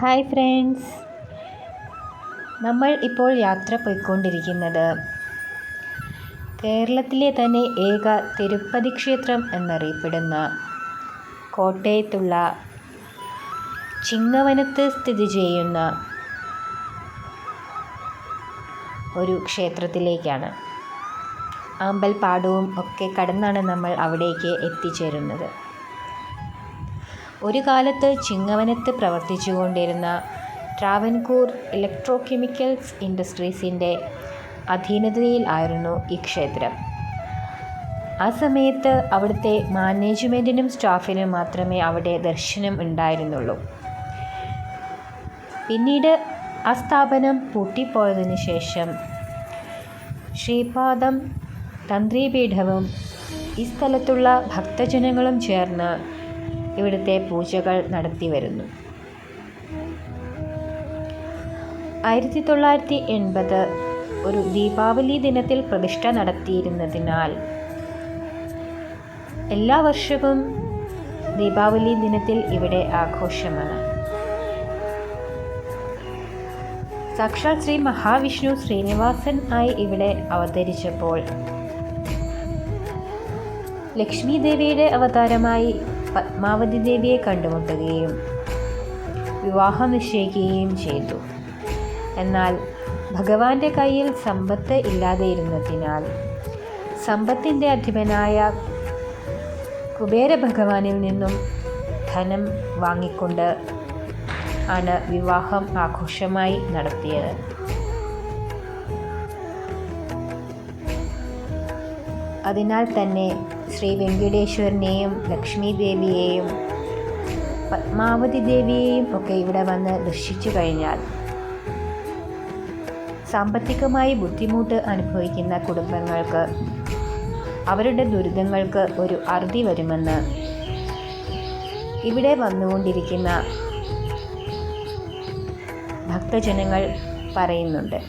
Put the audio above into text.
Hi friends. നമ്മൾ ഇപ്പോൾ യാത്ര പോയിക്കൊണ്ടിരിക്കുന്നത് കേരളത്തിലെ തന്നെ ഏക തിരുപ്പതി ക്ഷേത്രം എന്നറിയപ്പെടുന്ന കോട്ടയത്തുള്ള ചിങ്ങവനത്ത് സ്ഥിതി ചെയ്യുന്ന ഒരു ക്ഷേത്രത്തിലേക്കാണ്. അമ്പൽപ്പാടവും ഒക്കെ കടന്നാണ് നമ്മൾ അവിടേക്ക് എത്തിച്ചേരുന്നത്. ഒരു കാലത്ത് ചിങ്ങവനത്ത് പ്രവർത്തിച്ചുകൊണ്ടിരുന്ന ട്രാവൻകൂർ ഇലക്ട്രോ കെമിക്കൽസ് ഇൻഡസ്ട്രീസിന്റെ അധീനതയിൽ ആയിരുന്നു ഈ ക്ഷേത്രം. ആ സമയത്ത് അവിടുത്തെ മാനേജ്മെന്റിനും സ്റ്റാഫിനും മാത്രമേ അവിടെ ദർശനം ഉണ്ടായിരുന്നുള്ളൂ. പിന്നീട് ആ സ്ഥാപനം പൂട്ടിപ്പോയതിനു ശേഷം ശ്രീപാദം തന്ത്രീപീഠവും ഈ സ്ഥലത്തുള്ള ഭക്തജനങ്ങളും ചേർന്ന് ഇവിടുത്തെ പൂജകൾ നടത്തി വരുന്നു. ആയിരത്തി തൊള്ളായിരത്തി എൺപത് ഒരു ദീപാവലി ദിനത്തിൽ പ്രതിഷ്ഠ നടത്തിയിരുന്നതിനാൽ എല്ലാ വർഷവും ദീപാവലി ദിനത്തിൽ ഇവിടെ ആഘോഷമാണ്. സാക്ഷാൽ ശ്രീ മഹാവിഷ്ണു ശ്രീനിവാസൻ ആയി ഇവിടെ അവതരിച്ചപ്പോൾ ലക്ഷ്മി ദേവിയുടെ അവതാരമായി പത്മാവതി ദേവിയെ കണ്ടുമുട്ടുകയും വിവാഹം നിശ്ചയിക്കുകയും ചെയ്തു. എന്നാൽ ഭഗവാന്റെ കയ്യിൽ സമ്പത്ത് ഇല്ലാതെയിരുന്നതിനാൽ സമ്പത്തിന്റെ അധിപനായ കുബേര ഭഗവാനിൽ നിന്നും ധനം വാങ്ങിക്കൊണ്ട് ആണ് വിവാഹം ആഘോഷമായി നടത്തിയത്. അതിനാൽ തന്നെ ശ്രീ വെങ്കടേശ്വരനെയും ലക്ഷ്മി ദേവിയെയും പത്മാവതി ദേവിയെയും ഒക്കെ ഇവിടെ വന്ന് ദർശിച്ചു കഴിഞ്ഞാൽ സാമ്പത്തികമായി ബുദ്ധിമുട്ട് അനുഭവിക്കുന്ന കുടുംബങ്ങൾക്ക് അവരുടെ ദുരിതങ്ങൾക്ക് ഒരു അറുതി വരുമെന്ന് ഇവിടെ വന്നുകൊണ്ടിരിക്കുന്ന ഭക്തജനങ്ങൾ പറയുന്നുണ്ട്.